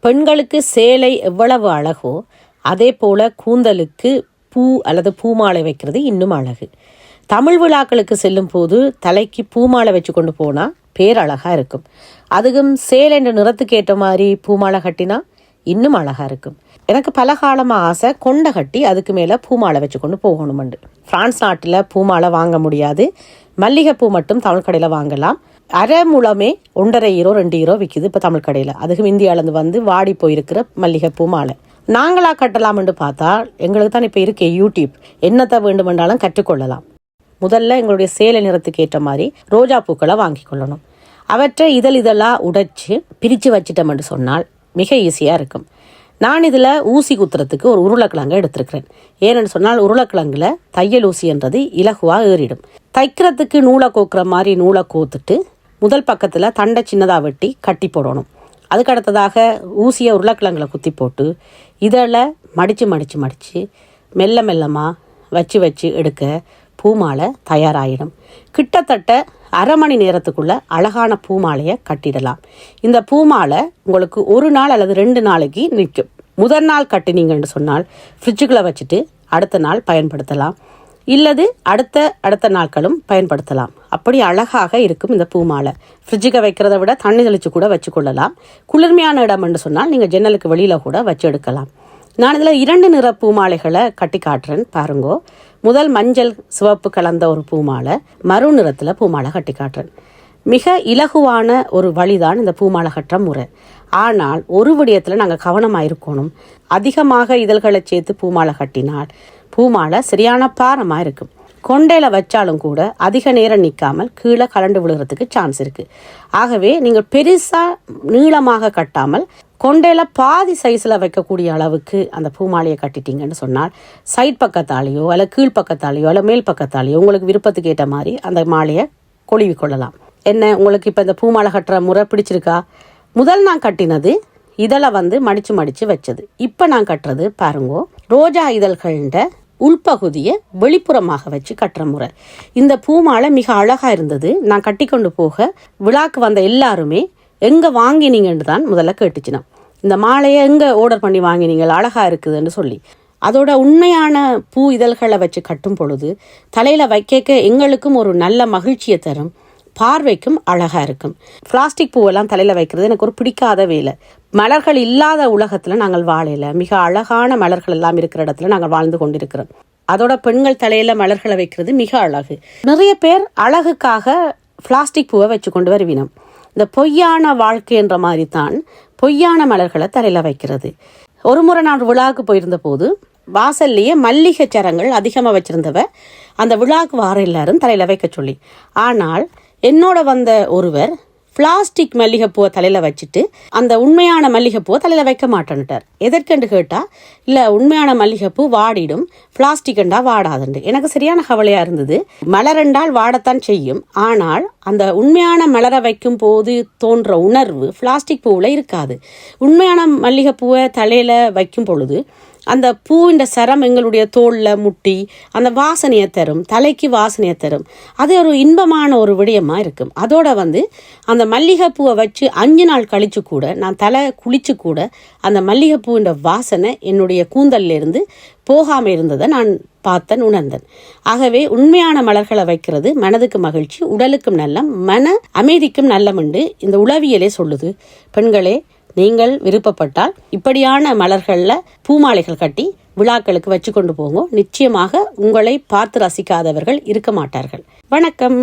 பெண்களுக்கு சேலை எவ்வளவு அழகோ அதே போல கூந்தலுக்கு பூ அல்லது பூமாலை வைக்கிறது இன்னும் அழகு. தமிழ் விழாக்களுக்கு செல்லும் போது தலைக்கு பூமாலை வச்சு கொண்டு போனால் பேரழகாக இருக்கும். அதுவும் சேலை என்ற நிறத்துக்கு ஏற்ற மாதிரி பூமாலை கட்டினா இன்னும் அழகாக இருக்கும். எனக்கு பல காலமாக ஆசை கொண்டை கட்டி அதுக்கு மேலே பூமாலை வச்சு கொண்டு போகணுமெண்டு. ஃப்ரான்ஸ் நாட்டில் பூமாலை வாங்க முடியாது. மல்லிகைப்பூ மட்டும் தமிழ் கடையில் வாங்கலாம். அரை முழமே ஒன்றரை ஈரோ ரெண்டு ஈரோ விற்கிது இப்போ தமிழ் கடையில். அதுக்கும் இந்தியாவிலேருந்து வந்து வாடி போயிருக்கிற மல்லிகைப்பூ மாலை. நாங்களாக கட்டலாம்னு பார்த்தா எங்களுக்கு தான் இப்போ இருக்கே யூடியூப் என்னத்தை வேண்டுமென்றாலும் கற்றுக்கொள்ளலாம். முதல்ல எங்களுடைய சேலை நிறத்துக்கு ஏற்ற மாதிரி ரோஜா பூக்களை வாங்கி கொள்ளணும். அவற்றை இதழ் இதழாக உடைச்சி பிரித்து வச்சிட்டோம்னு சொன்னால் மிக ஈஸியாக இருக்கும். நான் இதில் ஊசி குத்துறதுக்கு ஒரு உருளைக்கிழங்கை எடுத்திருக்கிறேன். ஏன்னு சொன்னால் உருளைக்கிழங்குல தையல் ஊசி என்றது இலகுவாக ஏறிடும். தைக்கிறதுக்கு நூலை கோக்குற மாதிரி நூலை கோத்துட்டு முதல் பக்கத்தில் தண்டை சின்னதாக வெட்டி கட்டி போடணும். அதுக்கு அடுத்ததாக ஊசியை உருளைக்கிழங்குல குத்தி போட்டு இதில் மடித்து மடித்து மடித்து மெல்ல மெல்லமாக வச்சு வச்சு எடுக்க பூமாலை தயாராகிடும் கிட்டத்தட்ட அரை மணி நேரத்துக்குள்ள அழகான பூமாலையை கட்டிடலாம். இந்த பூமாலை உங்களுக்கு ஒரு நாள் அல்லது ரெண்டு நாளைக்கு நிற்கும். முதல் நாள் கட்டினீங்கன்னு சொன்னால் ஃப்ரிட்ஜுக்குள்ளே வச்சுட்டு அடுத்த நாள் பயன்படுத்தலாம். இல்லது அடுத்த அடுத்த நாட்களும் பயன்படுத்தலாம். அப்படி அழகாக இருக்கும் இந்த பூமாலை. ஃப்ரிட்ஜுக்கு வைக்கிறத விட தண்ணி தெளிச்சு கூட வச்சுக்கொள்ளலாம். குளிர்மையான இடம் என்று சொன்னால் நீங்கள் ஜன்னலுக்கு வெளியில் கூட வச்சு எடுக்கலாம். நான் இதில் இரண்டு நிற பூமாலைகளை கட்டி காட்டுறேன் பாருங்கோ. முதல் மஞ்சள் சிவப்பு கலந்த ஒரு பூமாலை மறு நிறத்தில் பூமாலை கட்டி காட்டுறேன். மிக இலகுவான ஒரு வழிதான் இந்த பூமாலை கட்டுற முறை. ஆனால் ஒரு விடயத்தில் நாங்கள் கவனமாக இருக்கணும். அதிகமாக இதழ்களை சேர்த்து பூமாலை கட்டினால் பூமாலை சரியான பாரமாக இருக்கும் கொண்டையில் வச்சாலும் கூட அதிக நேரம் நிற்காமல் கீழே கலண்டு விழுகிறதுக்கு சான்ஸ் இருக்குது ஆகவே நீங்கள் பெருசாக நீளமாக கட்டாமல் கொண்டையில் பாதி சைஸில் வைக்கக்கூடிய அளவுக்கு அந்த பூமாலையை கட்டிட்டீங்கன்னு சொன்னால் சைட் பக்கத்தாலேயோ அல்ல கீழ் பக்கத்தாலேயோ அல்ல மேல் பக்கத்தாலேயோ உங்களுக்கு விருப்பத்துக்கு ஏற்ற மாதிரி அந்த மாலையை கொழுவி கொள்ளலாம். என்ன உங்களுக்கு இப்போ இந்த பூமாலை கட்டுற முறை பிடிச்சிருக்கா? முதல் நான் கட்டினது இதில் வந்து மடித்து மடித்து வச்சது. இப்போ நான் கட்டுறது பாருங்கோ ரோஜா இதழ்கள்ன்ற உள்பகுதியை வெளிப்புறமாக வச்சு கட்டுற முறை. இந்த பூமாலை மிக அழகாக இருந்தது. நான் கட்டி கொண்டு போக விழாக்கு வந்த எல்லாருமே எங்கே வாங்கினீங்கன்னு தான் முதல்ல கேட்டுச்சுனா இந்த மாலையை எங்கே ஆர்டர் பண்ணி வாங்கினீங்க? அழகாக இருக்குதுன்னு சொல்லி. அதோட உண்மையான பூ இதழ்களை வச்சு கட்டும் பொழுது தலையில் வைக்க எங்களுக்கும் ஒரு நல்ல மகிழ்ச்சியை தரும். பார்வைக்கும் அழகாக இருக்கும். பிளாஸ்டிக் பூவெல்லாம் தலையில் வைக்கிறது எனக்கு ஒரு பிடிக்காத வேலை. மலர்கள் இல்லாத உலகத்தில் நாங்கள் வாழையில மிக அழகான மலர்கள் எல்லாம் இருக்கிற இடத்துல நாங்கள் வாழ்ந்து கொண்டிருக்கிறோம். அதோட பெண்கள் தலையில மலர்களை வைக்கிறது மிக அழகு. நிறைய பேர் அழகுக்காக பிளாஸ்டிக் பூவை வச்சு கொண்டு வருவினோம். இந்த பொய்யான வாழ்க்கை என்ற மாதிரி தான் பொய்யான மலர்களை தலையில் வைக்கிறது. ஒரு முறை நான் விழாவுக்கு போயிருந்த போது வாசல்லையே மல்லிகை சரங்கள் அதிகமாக வச்சிருந்தவ அந்த விழாவுக்கு வார எல்லாரும் தலையில் வைக்க சொல்லி. ஆனால் என்னோட வந்த ஒருவர் பிளாஸ்டிக் மல்லிகைப்பூவை தலையில் வச்சுட்டு அந்த உண்மையான மல்லிகைப்பூவை தலையில் வைக்க மாட்டேன்ட்டார் எதற்கென்று கேட்டால் இல்லை உண்மையான மல்லிகைப்பூ வாடிடும். பிளாஸ்டிக் என்றால் வாடாதுண்டு. எனக்கு சரியான கவலையாக இருந்தது. மலரெண்டால் வாடத்தான் செய்யும். ஆனால் அந்த உண்மையான மலர வைக்கும் போது தோன்ற உணர்வு பிளாஸ்டிக் பூவில் இருக்காது. உண்மையான மல்லிகைப்பூவை தலையில் வைக்கும் பொழுது அந்த பூவின் சரம் எங்களுடைய தோளில் முட்டி அந்த வாசனையை தரும் தலைக்கு வாசனையை தரும். அது ஒரு இன்பமான ஒரு விடயமாக இருக்கும். அதோட வந்து அந்த மல்லிகைப்பூவை வச்சு அஞ்சு நாள் கழிச்சு கூட நான் தலை குளிச்சு கூட அந்த மல்லிகைப்பூவின் வாசனை என்னுடைய கூந்தல்லேருந்து போகாமல் இருந்ததை நான் பார்த்தன் உணர்ந்தன். ஆகவே உண்மையான மலர்களை வைக்கிறது மனதுக்கு மகிழ்ச்சி உடலுக்கும் நல்ல மன அமைதிக்கும் நல்லமுண்டு. இந்த உளவியலே சொல்லுது பெண்களே நீங்கள் விருப்பப்பட்டால் இப்படியான மலர்களில் பூமாலைகள் கட்டி விழாக்களுக்கு வச்சு கொண்டு போங்க. நிச்சயமாக உங்களை பார்த்து ரசிக்காதவர்கள் இருக்க மாட்டார்கள். வணக்கம்.